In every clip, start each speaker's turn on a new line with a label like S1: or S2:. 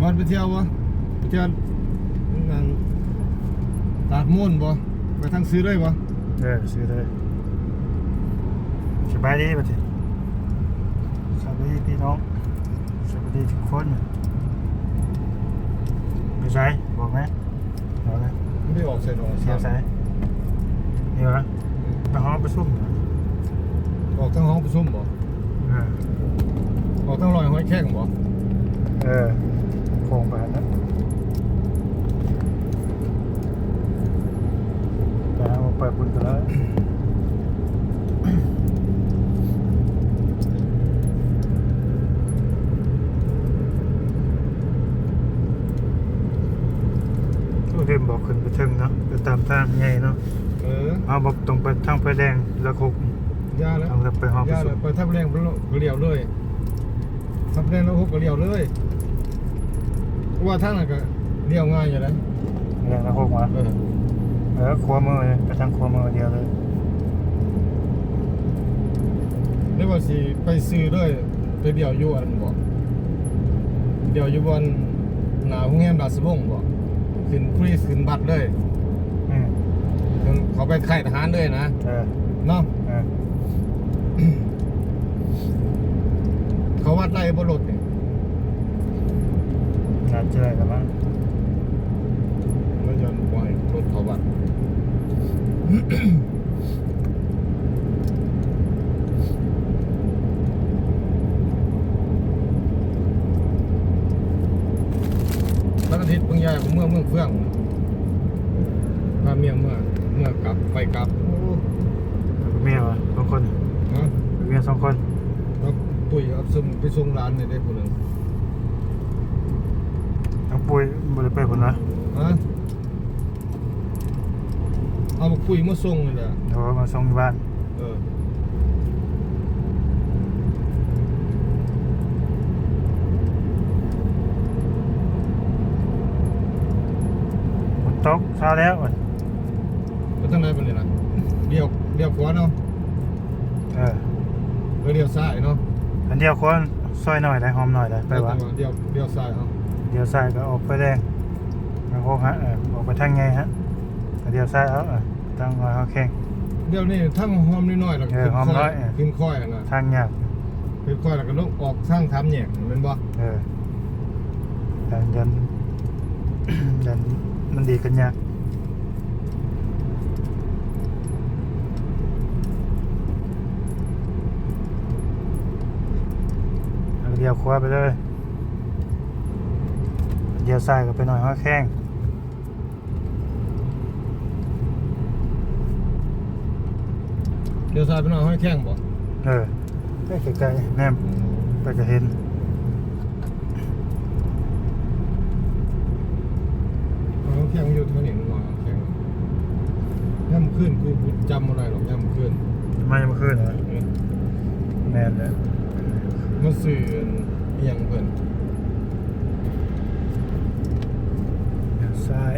S1: บอลไปเที่ยววะไปเที่ยวงานตาดม่วนบ่ไปทางซื้อได้บ่
S2: เออซื้อเลยสบายดีป่ะทีสวัสดีพี่น้องสวัสดีทุกคนไปใช้บอกไหมบอกไหม
S1: ไม่ได้ออกใส่ดอก
S2: เสียใช้นี่วะไปห้องประชุมเหรอ
S1: ออกทางห้องประชุมบ่
S2: เออ
S1: ออกทางลอยห้อยแข้งบ่
S2: เออ โคงไปแล้วแต่เอาเปิดบุญกันแล้วโอ้เดิมบอกขึ้นไปถึงเนาะไปตามทางใหญ่เนาะ
S1: เออ
S2: เอาบอกตรงไปทางไฟแดงแล้วคุก
S1: ย่าแล้ว
S2: ทางไปห้องประ
S1: ย่า
S2: ชุ
S1: แล้ว
S2: ม
S1: ไปทับแรงไปเลี้ยวเลยทับแรงแล้วฮุบก็เลี้ยวเลยเพราะ ว่าทางนั้นก็เลี้ยวง่ายอยู่แล้ว
S2: แดงแล้วคุกมา
S1: เออ
S2: เออขวามือเลยไปทางขวามือเดียวเลย
S1: ได้ว่าสิไปซื้อเลยไปเลี้ยวอยู่อันบ่เลี้ยวอยู่บนหน้าโรงแรมราชวงศ์บ่ขึ้นฟรีขึ้นบัตรเลย
S2: อืม
S1: เขาไปค่ายทหารเลยนะ
S2: เออ
S1: เนาะ
S2: เออ
S1: เขาวัดไล่บนรถนี่
S2: น่าเจอกันมั้ง
S1: มันยนต์ปล่อยรถเขาวัดวันอาทิตย์บางอย่างเมื่อเมืองเฟื่องพาเมียเมื่อเมื่อกลับไปกลับโอ้
S2: แล้วก็เมียวะสองคน
S1: ฮะ
S2: เมียสองคน
S1: แล้วปุ๋ยเอาส่งไปส่งร้านนี่ได้คนหนึ่ง
S2: ทั้งปุ้ยบริไปคนละ
S1: ฮะเอามาปุ๋ยมาส่งนี่แหละ
S2: เดี๋ยวมาส่งที่บ้าน
S1: เออ
S2: ฝนตกเช้าแล้วเว้ย
S1: ไปทางไหนไปเลยนะเลี้ยวเลี้ยวขวาเนาะ
S2: เออ
S1: ไปเลี้ยวซ้ายเนาะ
S2: อันเดียวคนซอยหน่อยได้หอมหน่อยได้ไปวะ
S1: เลี้ยวเลี้ยวซ้ายเอา
S2: เดียวซ้ายก็ออกไฟแดงแล้วโค้งฮะเออออกไปทางไงฮะแล้วเดียวซ้ายเอาเออทางรอยเขาแข่ง
S1: เดี๋ยวนี้ทั้งหอมนิดหน่อยแล้วก็
S2: เออ
S1: ขึ้น
S2: หอม
S1: ค่
S2: น้
S1: อ
S2: อยย
S1: ขึ้นค่อยนะ
S2: ทางยาก
S1: ขึ้นค่อยแล้วก็ลงออกทางทำเนี่ยเป็นบ่
S2: เออแต่ยัน ยันมันดีกันยากเอาเดียวคว้าไปเลยเดียวซ้ายก็ไปหน่อยห้อแข้ง
S1: เลี้ยวซ้ายไปหน่อยห้อยแข้งบ่
S2: เออใกล้ๆแนมไปก็เห็น
S1: ห้อยแข้งอยู่เท่านี้มันว่าห้อยแข้งย่ำขึ้นกูจำอะไรหรอกย่ำขึ้น
S2: มายังมาขึ้นเหรอ
S1: เออ
S2: แมนเลย
S1: มันสื่ออหยังเพิ่น
S2: เดี๋ยว ซ้าย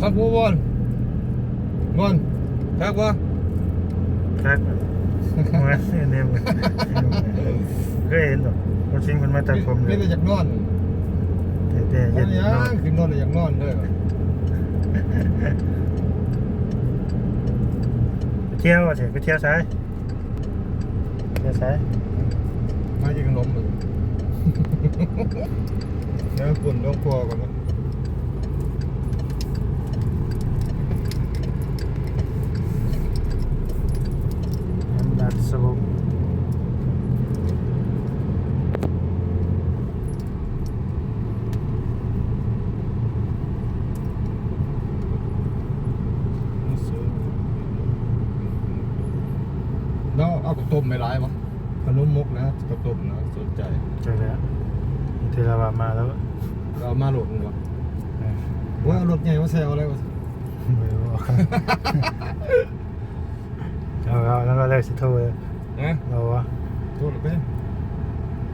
S1: ครับกูบอลบอลครับวะ
S2: แท็กมาเนมเคยเห็นหรอคนชิงคนมาตัดผมเล
S1: นี่
S2: ย
S1: แต่อยากนอน
S2: แต่
S1: เย็
S2: เย็
S1: น
S2: น
S1: ยั
S2: นอน
S1: งขึ้นนอนแล้วอยากนอนเด้อ
S2: ไปเที่ยวอะสิไปเที่ยวซ้ายเที่ยวซ้าย
S1: มากินขนมมึงเดี๋ยวปุ่นต้องคอก่อนนะ
S2: ยันดัดสบุก
S1: แล้วเอากระต้มไม่ร้ายวะขนมมกนะกระต้มนะสนใจ
S2: เจอแล้วเทเลวามาแล้ว
S1: เอามาโหลดมึงวะ
S2: เออ
S1: ว่าเอารถใหญ่มาแซวอะไรวะ
S2: ไม่รู้เอาเอาแล้วก็เลยสิโทรเลย
S1: นะ
S2: เราวะ
S1: โทษหรือเปล่า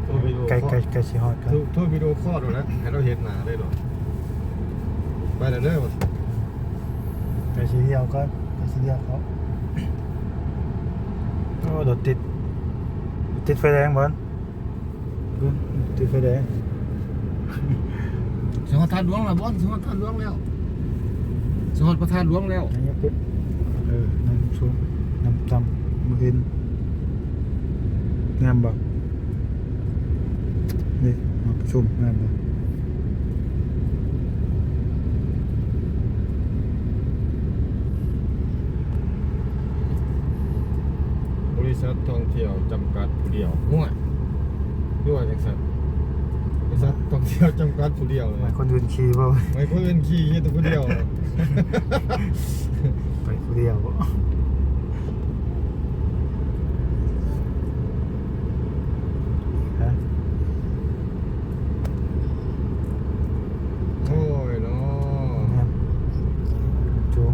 S1: โทรวิดีโอ
S2: ไกล
S1: คอ
S2: ไกล
S1: ล
S2: ไกลสิฮอดกัน
S1: โทรโทรวิดีโอคอลดูนะให้เราเห็นหน้าได้หรอไปเด้อเด้อว่า
S2: ไกลสิเดียวก่อนไกลสิเดียวเขา โอ้รถติด ติดไฟแดงบอลติดไฟแดง
S1: สหทานหลวงละบอนสหทานหลวงแล้วสหประธานหลวงแล้ว
S2: อันนี้ปึ๊บเออน้ำสูงน้ำต่ำมือเห็นงามบ่นี่มาประชุมงามบ่
S1: บริ ษัทท่องเที่ยวจำกัดผู้เดียวง่วยด้วยจังสันบริษัทท่องเที่ยวจำกัดผู้เดียว
S2: หมายคนอื่นขี่บ่
S1: ไม่คนอื่นขี่แค่ตัวผู้เดียว
S2: ไปผู้เดียวบ่ฮะ
S1: โอ้ยเนาะ
S2: งามจูง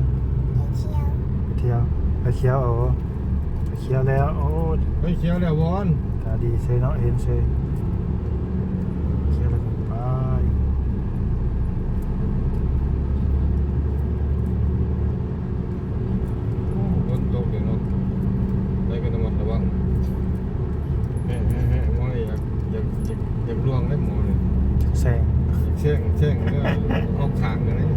S2: ไปเที่ยวไปเที่ยวเอา ไปเที่ยวแล้ว โอ้
S1: ไปเขียวแล้ววอน
S2: ตาดีเซยเนาะเห็นเซยเที่ยวแล้วก็ไป
S1: ฝนตกเลยเนาะได้ก็ระมัดระวังแฮ่แฮ่แฮ่หมออยากอยากอยากอยากล่วงได้หมอเลย
S2: แซง
S1: เช่งเช่งเนื้อออกขางกันเลย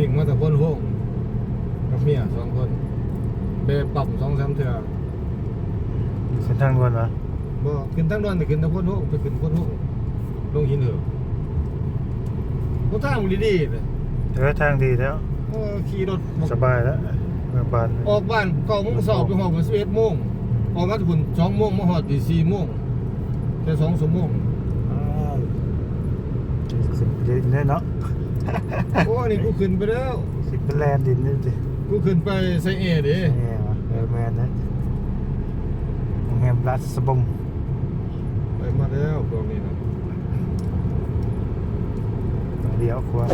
S1: สิ่งมาแต่คนโฮงกับเมียสองคนเบปรับสองสามเถื่อ
S2: เส้นทางด่วนวะ
S1: บ่ขึ้นทั้งดอนแต่ขึ้นแต่คนโฮงไปขึ้นคนโฮงลงหินเหือะก็ทางมันดีๆเลย
S2: เออทางดีแล้ว
S1: โอ้ขี่รถบ่
S2: สบายแล้วเมืองบ้าน
S1: ออกบ้านเก้าโมงสอบไปหอดวันสิบเอ็ดโมงออกมาถึงสองโมงมาหอดตีสี่โมงแค่สองชั่วโมง
S2: อ้าวขึ้นไปดินได้เนาะ
S1: โอ้นี่กูขึ้นไปแล้ว
S2: สิเป็นแลนดินนี่สิ
S1: กูขึ้นไปไซเอเด้
S2: แง่วะเออแมนนะโรงแรมราชสบง
S1: ไปมาแล้วพวกนี้นะ
S2: เลี้ยวขวา